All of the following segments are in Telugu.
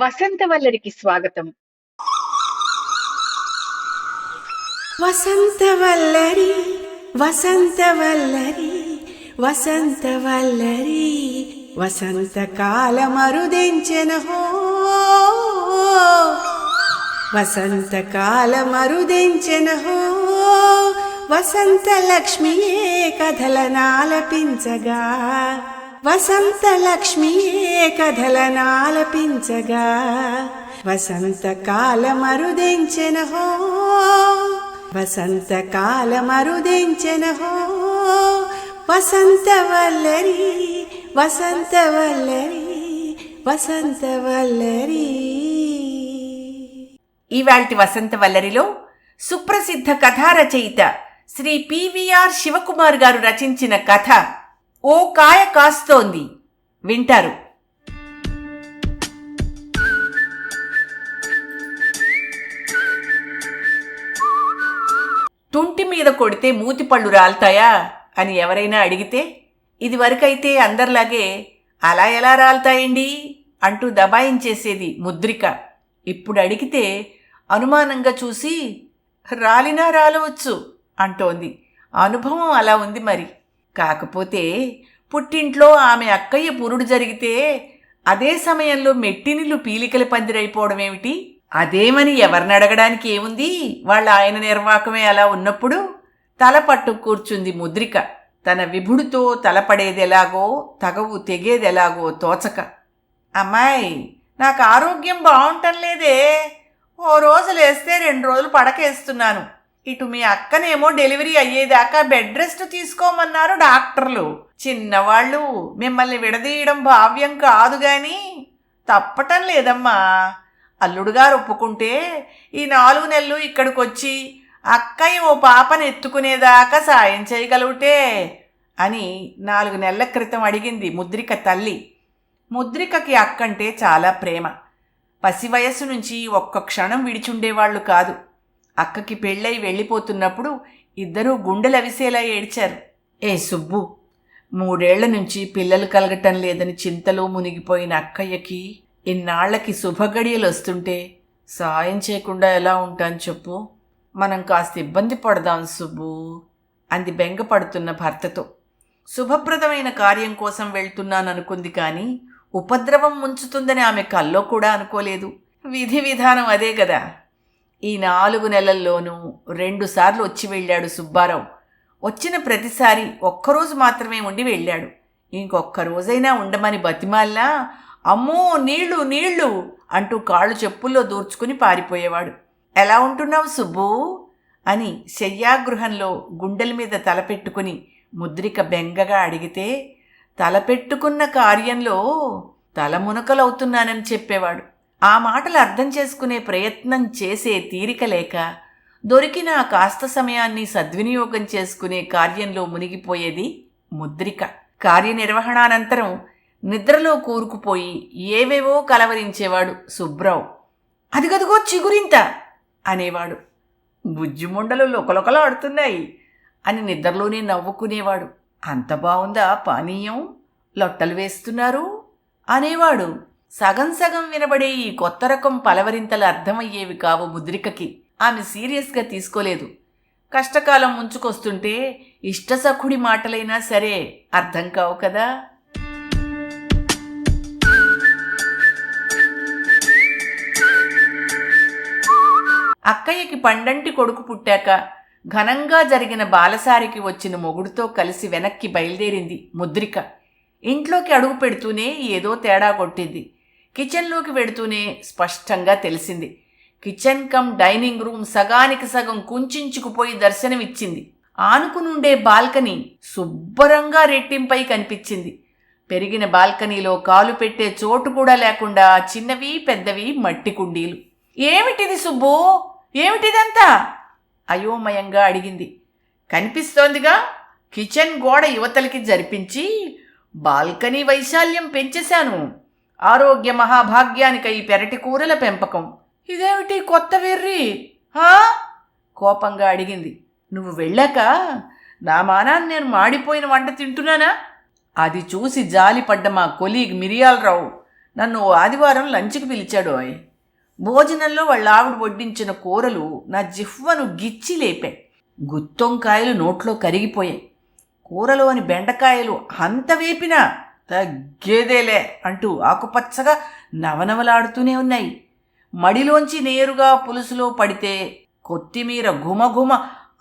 వసంతవల్లరికి స్వాగతం. వసంతవల్లరి వసంతవల్లరి వసంతవల్లరి వసంతకాల మరుదెంచెన హో వసంతకాల మరుదెంచెన హో వసంత లక్ష్మియే కథలనాలపించగా వసంత లక్ష్మియే కథలనాలపించగా వసంతకాల మరుదెంచెన హో వసంత మరుదెంచెన హో వసంతవల్లరి వసంతవల్లరి వసంతవల్లరి ఇవాల్టి వసంత వల్లరిలో సుప్రసిద్ధ కథా రచయిత శ్రీ పివిఆర్ శివకుమార్ గారు రచించిన కథ ఓ కాయ కాస్తోంది. వింటారు. తుంటి మీద కొడితే మూతి పళ్ళు రాలుతాయా? అని ఎవరైనా అడిగితే ఇది వరకైతే అందరిలాగే అలా ఎలా రాలుతాయండి? అంటూ దబాయించేసేది ముద్రిక. ఇప్పుడు అడిగితే అనుమానంగా చూసి రాలినా రాలవచ్చు అంటోంది. అనుభవం అలా ఉంది మరి. కాకపోతే పుట్టింట్లో ఆమె అక్కయ్య పురుడు జరిగితే అదే సమయంలో మెట్టినిల్లు పీలికల పందిరైపోవడం ఏమిటి అదేమని ఎవరిని అడగడానికి ఏముంది? వాళ్ళ ఆయన నిర్వాకమే అలా ఉన్నప్పుడు తల పట్టు కూర్చుంది ముద్రిక. తన విభుడితో తలపడేదెలాగో తగవు తెగేదెలాగో తోచక. అమ్మాయి నాకు ఆరోగ్యం బాగుంటం లేదే ఓ రోజు లేస్తే రెండు రోజులు పడకేస్తున్నాను. ఇటు మీ అక్కనేమో డెలివరీ అయ్యేదాకా బెడ్ రెస్ట్ తీసుకోమన్నారు డాక్టర్లు. చిన్నవాళ్ళు మిమ్మల్ని విడదీయడం భావ్యం కాదు కానీ తప్పటం లేదమ్మా. అల్లుడుగారు ఒప్పుకుంటే ఈ నాలుగు నెలలు ఇక్కడికి వచ్చి అక్కయ్య ఓ పాపను ఎత్తుకునేదాకా సాయం చేయగలుగుటే అని నాలుగు నెలల క్రితం అడిగింది ముద్రిక తల్లి. ముద్రికకి అక్కంటే చాలా ప్రేమ. పసి వయస్సు నుంచి ఒక్క క్షణం విడిచుండేవాళ్ళు కాదు. అక్కకి పెళ్ళై వెళ్ళిపోతున్నప్పుడు ఇద్దరూ గుండెలవిసేలా ఏడ్చారు. ఏ సుబ్బు మూడేళ్ళ నుంచి పిల్లలు కలగటం లేదని చింతలో మునిగిపోయిన అక్కయ్యకి ఇన్నాళ్ళకి శుభగడియలు వస్తుంటే సాయం చేయకుండా ఎలా ఉంటాను చెప్పు. మనం కాస్త ఇబ్బంది పడదాం సుబ్బు అంది బెంగపడుతున్న భర్తతో. శుభప్రదమైన కార్యం కోసం వెళ్తున్నాననుకుంది కానీ ఉపద్రవం ముంచుతుందని ఆమె కల్లో కూడా అనుకోలేదు. విధి విధానం అదే కదా ఈ నాలుగు నెలల్లోనూ రెండుసార్లు వచ్చి వెళ్ళాడు సుబ్బారావు. వచ్చిన ప్రతిసారి ఒక్కరోజు మాత్రమే ఉండి వెళ్ళాడు. ఇంకొక్క రోజైనా ఉండమని బతిమాల్లా అమ్మో నీళ్ళు నీళ్ళు అంటూ కాళ్ళు చెప్పుల్లో దూర్చుకుని పారిపోయేవాడు. ఎలా ఉంటున్నావు సుబ్బు? అని శయ్యాగృహంలో గుండెల మీద తలపెట్టుకుని ముద్రిక బెంగగా అడిగితే తలపెట్టుకున్న కార్యంలో తలమునకలవుతున్నానని చెప్పేవాడు. ఆ మాటలు అర్థం చేసుకునే ప్రయత్నం చేసే తీరిక లేక దొరికిన కాస్త సమయాన్ని సద్వినియోగం చేసుకునే కార్యంలో మునిగిపోయేది ముద్రిక. కార్యనిర్వహణానంతరం నిద్రలో కూరుకుపోయి ఏవేవో కలవరించేవాడు సుబ్రావు. అదిగదిగో చిగురింత అనేవాడు. బుజ్జిముండలు లొకలొకలాడుతున్నాయి అని నిద్రలోనే నవ్వుకునేవాడు. అంత బావుందా పానీయం? లొట్టలు వేస్తున్నారు? అనేవాడు. సగం సగం వినబడే ఈ కొత్త రకం పలవరింతలు అర్థమయ్యేవి కావు ముద్రికకి. ఆమె సీరియస్గా తీసుకోలేదు. కష్టకాలం ముంచుకొస్తుంటే ఇష్టసఖుడి మాటలైనా సరే అర్థం కావు కదా. అక్కయ్యకి పండంటి కొడుకు పుట్టాక ఘనంగా జరిగిన బాలసారికి వచ్చిన మొగుడుతో కలిసి వెనక్కి బయలుదేరింది ముద్రిక. ఇంట్లోకి అడుగు పెడుతూనే ఏదో తేడా కొట్టింది. కిచెన్లోకి వెడుతూనే స్పష్టంగా తెలిసింది. కిచెన్ కమ్ డైనింగ్ రూమ్ సగానికి సగం కుంచుకుపోయి దర్శనమిచ్చింది. ఆనుకునుండే బాల్కనీ శుభ్రంగా రెట్టింపై కనిపించింది. పెరిగిన బాల్కనీలో కాలు పెట్టే చోటు కూడా లేకుండా చిన్నవి పెద్దవి మట్టి కుండీలు. ఏమిటిది సుబ్బు? ఏమిటిదంతా? అయోమయంగా అడిగింది. కనిపిస్తోందిగా కిచెన్ గోడ యువతలకి జరిపించి బాల్కనీ వైశాల్యం పెంచేశాను. ఆరోగ్య మహాభాగ్యానికై పెరటి కూరల పెంపకం. ఇదేమిటి కొత్త వెర్రి? హా? కోపంగా అడిగింది. నువ్వు వెళ్ళాక నా మానాన్ని నేను మాడిపోయిన వంట తింటున్నానా? అది చూసి జాలిపడ్డ మా కొలీగ్ మిరియాలరావు నన్ను ఓ ఆదివారం లంచ్కి పిలిచాడు అయ్ భోజనంలో వాళ్ళ ఆవిడ వడ్డించిన కూరలు నా జిహ్వను గిచ్చి లేపాయి. గుత్తొంకాయలు నోట్లో కరిగిపోయాయి. కూరలోని బెండకాయలు అంత వేపినా తగ్గేదేలే అంటూ ఆకుపచ్చగా నవనవలాడుతూనే ఉన్నాయి. మడిలోంచి నేరుగా పులుసులో పడితే కొత్తిమీర ఘుమఘుమ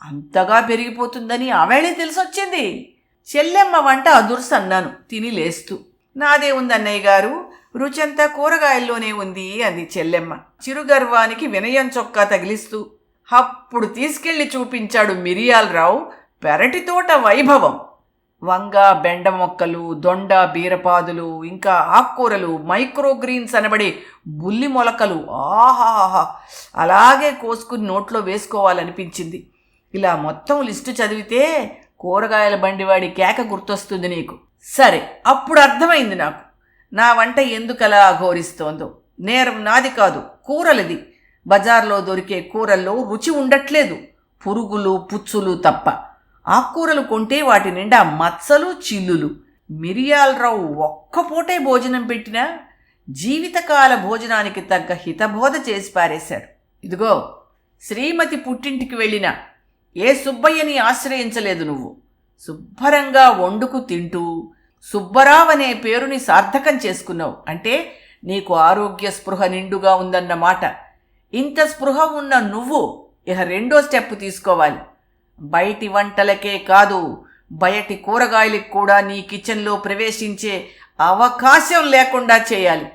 అంతగా పెరిగిపోతుందని ఆవేళే తెలిసొచ్చింది. చెల్లెమ్మ వంట అదుర్స్ అన్నాను తిని లేస్తూ. నాదే ఉంది అన్నయ్య గారు రుచంతా కూరగాయల్లోనే ఉంది అంది చెల్లెమ్మ. చిరుగర్వానికి వినయం చొక్కా తగిలిస్తూ. అప్పుడు తీసుకెళ్ళి చూపించాడు మిరియాలరావు పెరటి తోట వైభవం. వంగ బెండ మొక్కలు దొండ బీరపాదులు ఇంకా ఆకుకూరలు మైక్రోగ్రీన్స్ అనబడే బుల్లి మొలకలు ఆహాహా అలాగే కోసుకుని నోట్లో వేసుకోవాలనిపించింది. ఇలా మొత్తం లిస్టు చదివితే కూరగాయల బండివాడి కేక గుర్తొస్తుంది నీకు. సరే అప్పుడు అర్థమైంది నాకు. నా వంట ఎందుకలా అఘోరిస్తోందో నేరం నాది కాదు కూరలది. బజార్లో దొరికే కూరల్లో రుచి ఉండట్లేదు. పురుగులు పుచ్చులు తప్ప. ఆకుకూరలు కొంటే వాటి నిండా మచ్చలు చిల్లులు. మిరియాలరావు ఒక్క పూటే భోజనం పెట్టినా జీవితకాల భోజనానికి తగ్గ హితబోధ చేసి పారేశాడు. ఇదిగో శ్రీమతి పుట్టింటికి వెళ్ళిన ఏ సుబ్బయ్యని ఆశ్రయించలేదు నువ్వు. శుభ్రంగా వండుకు తింటూ సుబ్బరావ్ అనే పేరుని సార్థకం చేసుకున్నావు. అంటే నీకు ఆరోగ్య స్పృహ నిండుగా ఉందన్నమాట. ఇంత స్పృహ ఉన్న నువ్వు ఇక రెండో స్టెప్ తీసుకోవాలి. బయటి వంటలకే కాదు బయటి కూరగాయలకు కూడా నీ కిచెన్లో ప్రవేశించే అవకాశం లేకుండా చేయాలి.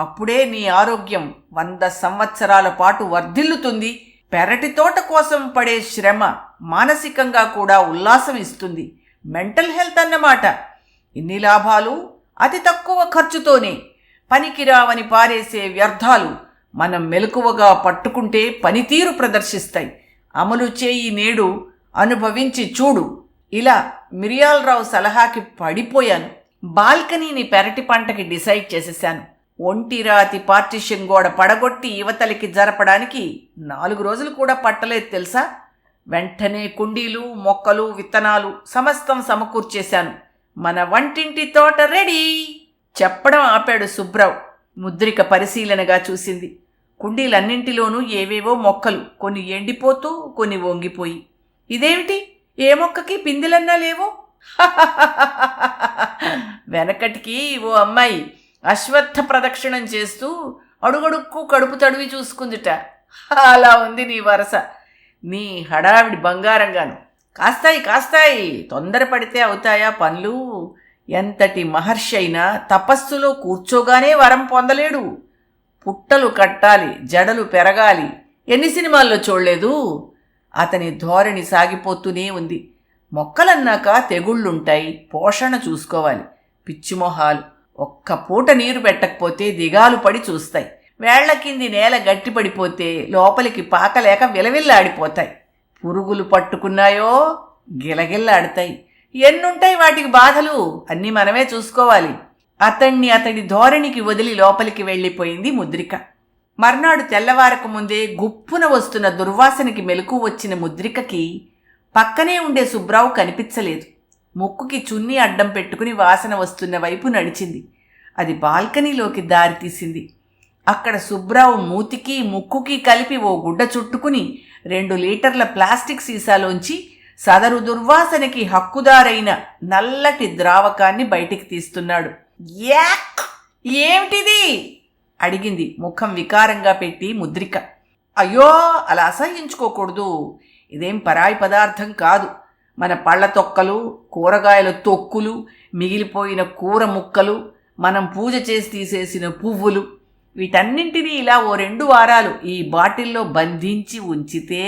అప్పుడే నీ ఆరోగ్యం వంద సంవత్సరాల పాటు వర్ధిల్లుతుంది. పెరటి తోట కోసం పడే శ్రమ మానసికంగా కూడా ఉల్లాసం ఇస్తుంది. మెంటల్ హెల్త్ అన్నమాట. ఇన్ని లాభాలు అతి తక్కువ ఖర్చుతోనే పనికిరావని పారేసే వ్యర్థాలు మనం మెలకువగా పట్టుకుంటే పనితీరు ప్రదర్శిస్తాయి. అమలు చేయి నేడు అనుభవించి చూడు. ఇలా మిరియాలరావు సలహాకి పడిపోయాను. బాల్కనీని పెరటి పంటకి డిసైడ్ చేసేశాను. ఒంటి రాతి పార్టిషన్ గోడ పడగొట్టి యువతలకి జరపడానికి నాలుగు రోజులు కూడా పట్టలేదు తెలుసా? వెంటనే కుండీలు మొక్కలు విత్తనాలు సమస్తం సమకూర్చేశాను. మన వంటింటి తోట రెడీ! చెప్పడం ఆపాడు సుబ్రావ్. ముద్రిక పరిశీలనగా చూసింది. కుండీలన్నింటిలోనూ ఏవేవో మొక్కలు కొన్ని ఎండిపోతూ కొన్ని వంగిపోయి. ఇదేమిటి? ఏ మొక్కకి పిందిలన్నా లేవు? వెనకటికి ఓ అమ్మాయి అశ్వత్థ ప్రదక్షిణం చేస్తూ అడుగడుక్కు కడుపు తడివి చూసుకుందిట. అలా ఉంది నీ వరస. నీ హడావిడి బంగారంగాను. కాస్తాయి కాస్తాయి. తొందరపడితే అవుతాయా పనులు? ఎంతటి మహర్షి అయినా తపస్సులో కూర్చోగానే వరం పొందలేడు. పుట్టలు కట్టాలి జడలు పెరగాలి. ఎన్ని సినిమాల్లో చూడలేదు? అతని ధోరణి సాగిపోతూనే ఉంది. మొక్కలన్నాక తెగుళ్ళుంటాయి. పోషణ చూసుకోవాలి. పిచ్చిమొహాలు ఒక్క పూట నీరు పెట్టకపోతే దిగాలు పడి చూస్తాయి. వేళ్ళ కింది నేల గట్టిపడిపోతే లోపలికి పాకలేక విలవిల్లాడిపోతాయి. పురుగులు పట్టుకున్నాయో గిలగిల్లాడతాయి. ఎన్నుంటాయి వాటికి బాధలు? అన్నీ మనమే చూసుకోవాలి. అతణ్ణి అతడి ధోరణికి వదిలి లోపలికి వెళ్ళిపోయింది ముద్రిక. మర్నాడు తెల్లవారక ముందే గుప్పున వస్తున్న దుర్వాసనకి మెలకు వచ్చిన ముద్రికకి పక్కనే ఉండే సుబ్రావు కనిపించలేదు. ముక్కుకి చున్నీ అడ్డం పెట్టుకుని వాసన వస్తున్న వైపు నడిచింది. అది బాల్కనీలోకి దారి తీసింది. అక్కడ సుబ్రావు మూతికి ముక్కుకి కలిపి ఓ గుడ్డ చుట్టుకుని రెండు లీటర్ల ప్లాస్టిక్ సీసాలోంచి సదరు దుర్వాసనకి హక్కుదారైన నల్లటి ద్రావకాన్ని బయటికి తీస్తున్నాడు. యాక్! ఏమిటిది? అడిగింది. ముఖం వికారంగా పెట్టి ముద్రిక. అయ్యో అలా అసహించుకోకూడదు ఇదేం పరాయి పదార్థం కాదు. మన పళ్ళ తొక్కలు కూరగాయల తొక్కులు మిగిలిపోయిన కూర ముక్కలు మనం పూజ చేసి తీసేసిన పువ్వులు వీటన్నింటినీ ఇలా ఓ రెండు వారాలు ఈ బాటిల్లో బంధించి ఉంచితే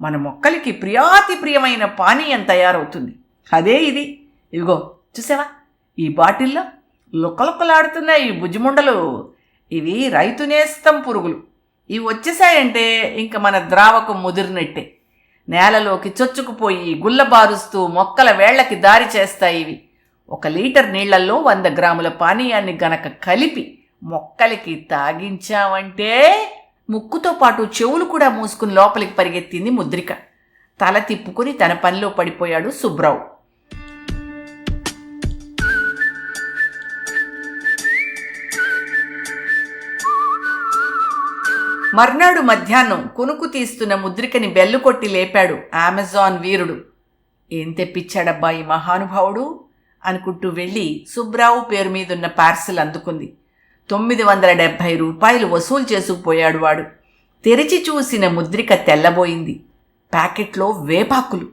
మన మొక్కలకి ప్రియాతి ప్రియమైన పానీయం తయారవుతుంది. అదే ఇది. ఇదిగో చూసావా? ఈ బాటిల్లో లుక్కలుక్కలాడుతున్నాయి ఈ బుజ్జిముండలు ఇవి రైతు నేస్తం పురుగులు. ఇవి వచ్చేసాయంటే ఇంక మన ద్రావకం ముదిరినట్టే. నేలలోకి చొచ్చుకుపోయి గుల్లబారుస్తూ మొక్కల వేళ్ళకి దారి చేస్తాయి ఇవి. ఒక లీటర్ నీళ్ళల్లో వంద గ్రాముల పానీయాన్ని గనక కలిపి మొక్కలకి తాగించామంటే ముక్కుతో పాటు చెవులు కూడా మూసుకుని లోపలికి పరిగెత్తింది ముద్రిక. తల తిప్పుకుని తన పనిలో పడిపోయాడు సుబ్రావు. మర్నాడు మధ్యాహ్నం కొనుకు తీస్తున్న ముద్రికని బెల్లు కొట్టి లేపాడు అమెజాన్ వీరుడు. ఏం తెప్పించాడబ్బా ఈ మహానుభావుడు? అనుకుంటూ వెళ్ళి సుబ్రావు పేరు మీదున్న పార్సిల్ అందుకుంది. తొమ్మిది వందల డెబ్భై రూపాయలు వసూలు చేసుకుపోయాడు వాడు. తెరిచి చూసిన ముద్రిక తెల్లబోయింది. ప్యాకెట్లో వేపాకులు.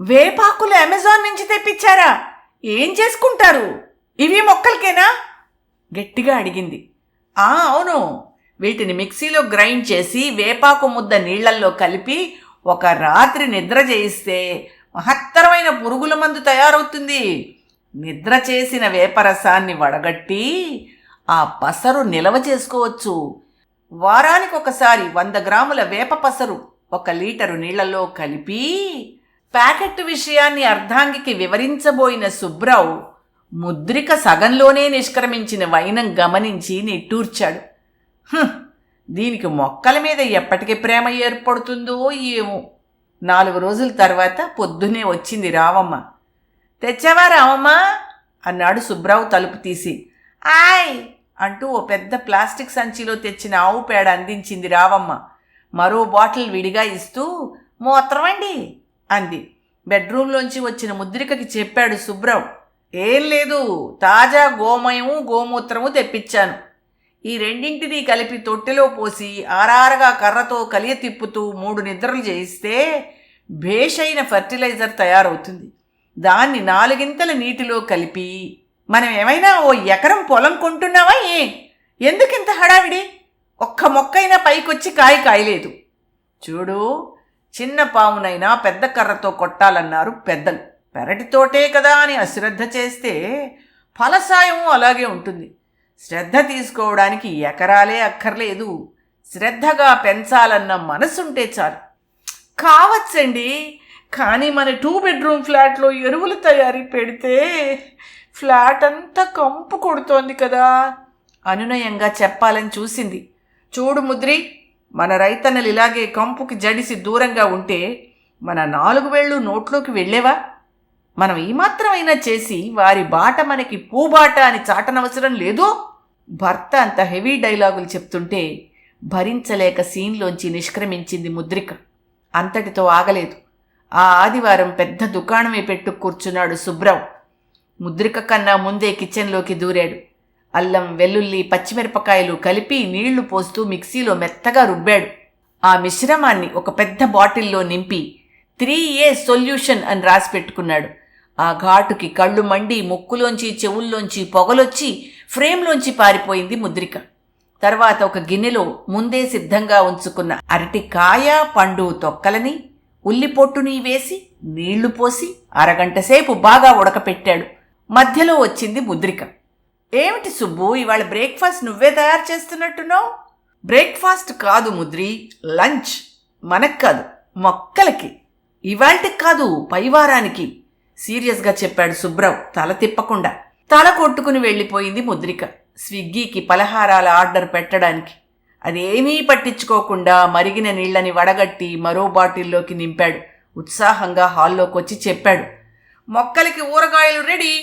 వేపాకులు అమెజాన్ నుంచి తెప్పించారా ఏం చేసుకుంటారు? ఇవి మొక్కలకేనా? గట్టిగా అడిగింది. ఆ అవును. వీటిని మిక్సీలో గ్రైండ్ చేసి వేపాకు ముద్ద నీళ్ళల్లో కలిపి ఒక రాత్రి నిద్ర చేయిస్తే మహత్తరమైన పురుగుల మందు తయారవుతుంది. నిద్ర చేసిన వేపరసాన్ని వడగట్టి ఆ పసరు నిలవ చేసుకోవచ్చు. వారానికి ఒకసారి వంద గ్రాముల వేప పసరు ఒక లీటరు నీళ్ళలో కలిపి ప్యాకెట్ విషయాన్ని అర్ధాంగికి వివరించబోయిన సుబ్రావు ముద్రిక సగంలోనే నిష్క్రమించిన వైనం గమనించి నిట్టూర్చాడు. దీనికి మొక్కల మీద ఎప్పటికీ ప్రేమ ఏర్పడుతుందో ఏమో. నాలుగు రోజుల తర్వాత పొద్దునే వచ్చింది రావమ్మ. తెచ్చావా రావమ్మ? అన్నాడు సుబ్రావు తలుపు తీసి. ఆయ్! అంటూ ఓ పెద్ద ప్లాస్టిక్ సంచిలో తెచ్చిన ఆవు పేడ అందించింది రావమ్మ. మరో బాటిల్ విడిగా ఇస్తూ మూత్రమండి అంది. బెడ్రూమ్లోంచి వచ్చిన ముద్రికకి చెప్పాడు సుబ్రావు. ఏం లేదు తాజా గోమయము గోమూత్రము తెప్పించాను. ఈ రెండింటినీ కలిపి తొట్టెలో పోసి ఆరారగా కర్రతో కలియ తిప్పుతూ మూడు నిద్రలు చేయిస్తే భేషైన ఫర్టిలైజర్ తయారవుతుంది. దాన్ని నాలుగింతల నీటిలో కలిపి మనం ఏమైనా ఓ ఎకరం పొలం కొంటున్నావా ఏ? ఎందుకింత హడావిడి? ఒక్క మొక్కైనా పైకొచ్చి కాయ కాయలేదు. చూడు చిన్న పామునైనా పెద్ద కర్రతో కొట్టాలన్నారు పెద్దలు. పెరటితోటే కదా అని అశ్రద్ధ చేస్తే ఫలసాయం అలాగే ఉంటుంది. శ్రద్ధ తీసుకోవడానికి ఎకరాలే అక్కర్లేదు. శ్రద్ధగా పెంచాలన్న మనసుంటే చాలు. కావచ్చండి. కానీ మన టూ బెడ్రూమ్ ఫ్లాట్లో ఎరువులు తయారీ పెడితే ఫ్లాట్ అంతా కంపు కొడుతోంది కదా. అనునయంగా చెప్పాలని చూసింది. చూడు ముద్రి మన రైతన్నలు ఇలాగే కంపుకి జడిసి దూరంగా ఉంటే మన నాలుగు వేళ్ళు నోట్లోకి వెళ్ళేవా? మనం ఈ మాత్రమైనా చేసి వారి బాట మనకి పూబాట అని చాటనవసరం లేదో? భర్త అంత హెవీ డైలాగులు చెప్తుంటే భరించలేక సీన్లోంచి నిష్క్రమించింది ముద్రిక. అంతటితో ఆగలేదు. ఆ ఆదివారం పెద్ద దుకాణమే పెట్టు కూర్చున్నాడు సుబ్రావ్. ముద్రిక కన్నా ముందే కిచెన్లోకి దూరాడు. అల్లం వెల్లుల్లి పచ్చిమిరపకాయలు కలిపి నీళ్ళు పోస్తూ మిక్సీలో మెత్తగా రుబ్బాడు. ఆ మిశ్రమాన్ని ఒక పెద్ద బాటిల్లో నింపి త్రీ ఏ సొల్యూషన్ అని రాసి పెట్టుకున్నాడు. ఆ ఘాటుకి కళ్ళు మండి ముక్కులోంచి చెవుల్లోంచి పొగలొచ్చి ఫ్రేమ్లోంచి పారిపోయింది ముద్రిక. తర్వాత ఒక గిన్నెలో ముందే సిద్ధంగా ఉంచుకున్న అరటి కాయ పండు తొక్కలని ఉల్లి పొట్టుని వేసి నీళ్ళు పోసి అరగంట సేపు బాగా ఉడకపెట్టాడు. మధ్యలో వచ్చింది ముద్రిక. ఏమిటి సుబ్బు ఇవాళ బ్రేక్ఫాస్ట్ నువ్వే తయారు చేస్తున్నట్టున్నావు? బ్రేక్ఫాస్ట్ కాదు ముద్రి లంచ్. మనకు కాదు మొక్కలకి. ఇవాల్టికి కాదు పైవారానికి సీరియస్గా చెప్పాడు సుబ్రవ్ తల తిప్పకుండా. తల కొట్టుకుని వెళ్ళిపోయింది ముద్రిక. స్విగ్గీకి పలహారాల ఆర్డర్ పెట్టడానికి. అదేమీ పట్టించుకోకుండా మరిగిన నీళ్ళని వడగట్టి మరో బాటిల్లోకి నింపాడు. ఉత్సాహంగా హాల్లోకి వచ్చి చెప్పాడు. మొక్కలకి ఊరగాయలు రెడీ.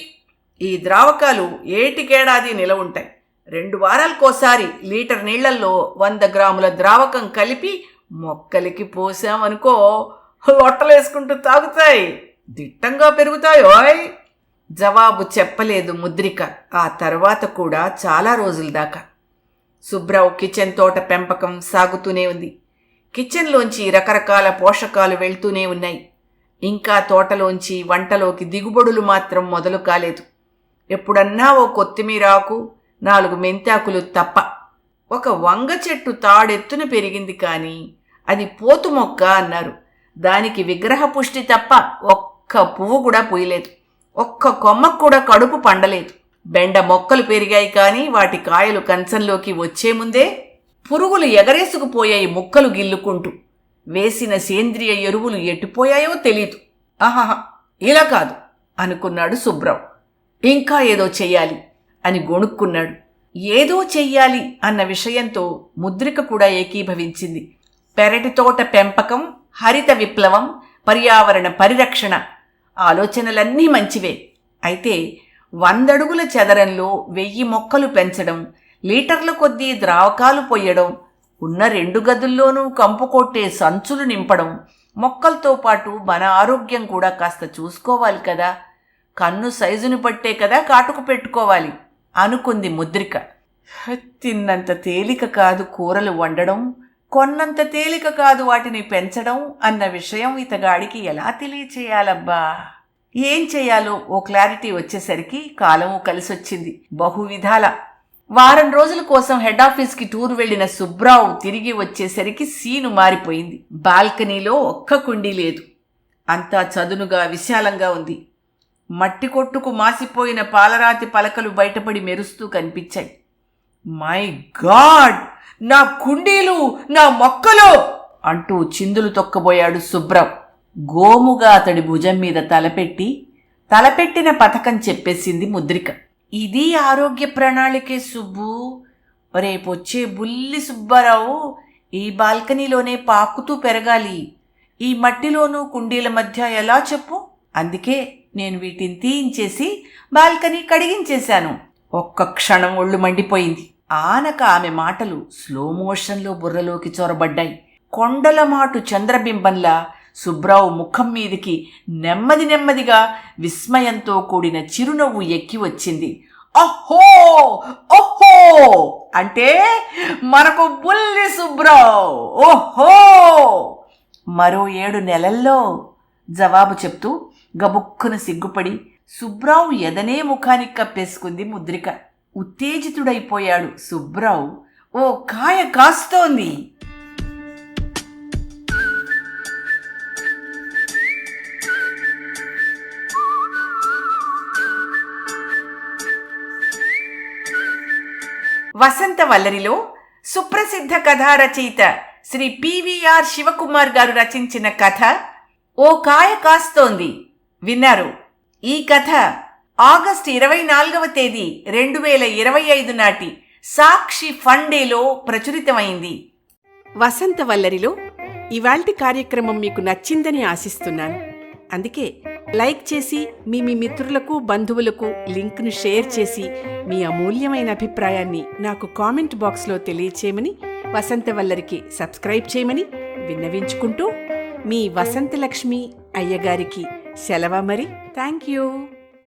ఈ ద్రావకాలు ఏటికేడాది నిలవుంటాయి ఉంటాయి. రెండు వారాలకోసారి లీటర్ నీళ్ళల్లో వంద గ్రాముల ద్రావకం కలిపి మొక్కలకి పోసామనుకో లొట్టలేసుకుంటూ తాగుతాయి. దిట్టంగా పెరుగుతాయోయ్ జవాబు చెప్పలేదు ముద్రిక. ఆ తర్వాత కూడా చాలా రోజుల దాకా. సుబ్రావు కిచెన్ తోట పెంపకం సాగుతూనే ఉంది. కిచెన్లోంచి రకరకాల పోషకాలు వెళ్తూనే ఉన్నాయి. ఇంకా తోటలోంచి వంటలోకి దిగుబడులు మాత్రం మొదలు కాలేదు. ఎప్పుడన్నా ఓ కొత్తిమీర ఆకు నాలుగు మెంతాకులు తప్ప. ఒక వంగ చెట్టు తాడెత్తున పెరిగింది కానీ అది పోతు మొక్క అన్నారు. దానికి విగ్రహ పుష్టి తప్ప ఒక్క పువ్వు కూడా పూయలేదు. ఒక్క కొమ్మకు కూడా కడుపు పండలేదు. బెండ మొక్కలు పెరిగాయి కానీ వాటి కాయలు కంచంలోకి వచ్చే ముందే పురుగులు ఎగరేసుకుపోయాయి ముక్కలు గిల్లుకుంటూ. వేసిన సేంద్రియ ఎరువులు ఎట్టుపోయాయో తెలీదు. ఆహాహా ఇలా కాదు అనుకున్నాడు సుబ్రావ్. ఇంకా ఏదో చెయ్యాలి అని గొణుక్కున్నాడు. ఏదో చెయ్యాలి అన్న విషయంతో ముద్రిక కూడా ఏకీభవించింది. పెరటి తోట పెంపకం హరిత విప్లవం పర్యావరణ పరిరక్షణ ఆలోచనలన్నీ మంచివే. అయితే వందడుగుల చదరంలో వెయ్యి మొక్కలు పెంచడం లీటర్ల కొద్దీ ద్రావకాలు పొయ్యడం ఉన్న రెండు గదుల్లోనూ కంపు కొట్టే సంచులు నింపడం మొక్కలతో పాటు మన ఆరోగ్యం కూడా కాస్త చూసుకోవాలి కదా. కన్ను సైజుని పట్టే కదా కాటుకు పెట్టుకోవాలి అనుకుంది ముద్రిక. తిన్నంత తేలిక కాదు కూరలు వండడం కొన్నంత తేలిక కాదు వాటిని పెంచడం అన్న విషయం ఇతగాడికి ఎలా తెలియచేయాలబ్బా? ఏం చేయాలో ఓ క్లారిటీ వచ్చేసరికి కాలము కలిసొచ్చింది బహువిధాల. వారం రోజుల కోసం హెడ్ ఆఫీస్కి టూర్ వెళ్ళిన సుబ్రావు తిరిగి వచ్చేసరికి సీను మారిపోయింది. బాల్కనీలో ఒక్క కుండీ లేదు. అంతా చదునుగా విశాలంగా ఉంది. మట్టి కొట్టుకు మాసిపోయిన పాలరాతి పలకలు బయటపడి మెరుస్తూ కనిపించాయి. My God! నా కుండీలు నా మొక్కలు అంటూ చిందులు తొక్కబోయాడు శుభ్రం. గోముగా అతడి భుజం మీద తలపెట్టి తలపెట్టిన పథకం చెప్పేసింది ముద్రిక. ఇది ఆరోగ్య ప్రణాళికే సుబ్బు. రేపొచ్చే బుల్లి సుబ్బారావు ఈ బాల్కనీలోనే పాకుతూ పెరగాలి. ఈ మట్టిలోనూ కుండీల మధ్య ఎలా చెప్పు? అందుకే నేను వీటిని తీయించేసి బాల్కనీ కడిగించేశాను. ఒక్క క్షణం ఒళ్ళు మండిపోయింది. ఆనక ఆమె మాటలు స్లో మోషన్లో బుర్రలోకి చొరబడ్డాయి. కొండల మాటు చంద్రబింబంలా సుబ్రావు ముఖం మీదికి నెమ్మది నెమ్మదిగా విస్మయంతో కూడిన చిరునవ్వు ఎక్కి వచ్చింది. అహో! ఓహో అంటే మనకు బుల్లి సుబ్రావ్. ఓహో! మరో ఏడు నెలల్లో జవాబు చెప్తూ గబుక్కున సిగ్గుపడి సుబ్రావు ఎదనే ముఖానికి కప్పేసుకుంది ముద్రిక. ఉత్తేజితుడైపోయాడు సుబ్రావు. ఓ కాయ కాస్తోంది. వసంత వల్లరిలో సుప్రసిద్ధ కథా రచయిత శ్రీ పివిఆర్ శివకుమార్ గారు రచించిన కథ ఓ కాయ కాస్తోంది. విన్నారు ఈ కథ ఆగస్టు ఇరవై నాలుగవ తేదీ రెండు వేల ఇరవై ఐదు నాటి సాక్షి ఫండేలో ప్రచురితమైంది. వసంత వల్లరిలో ఇవాల్టి కార్యక్రమం మీకు నచ్చిందని ఆశిస్తున్నాను. అందుకే లైక్ చేసి మీ మీ మిత్రులకు బంధువులకు లింక్ను షేర్ చేసి మీ అమూల్యమైన అభిప్రాయాన్ని నాకు కామెంట్ బాక్స్లో తెలియచేయమని వసంత వల్లరికి సబ్స్క్రైబ్ చేయమని విన్నవించుకుంటూ మీ వసంతలక్ష్మి అయ్యగారికి సెలవ మరి. Thank you.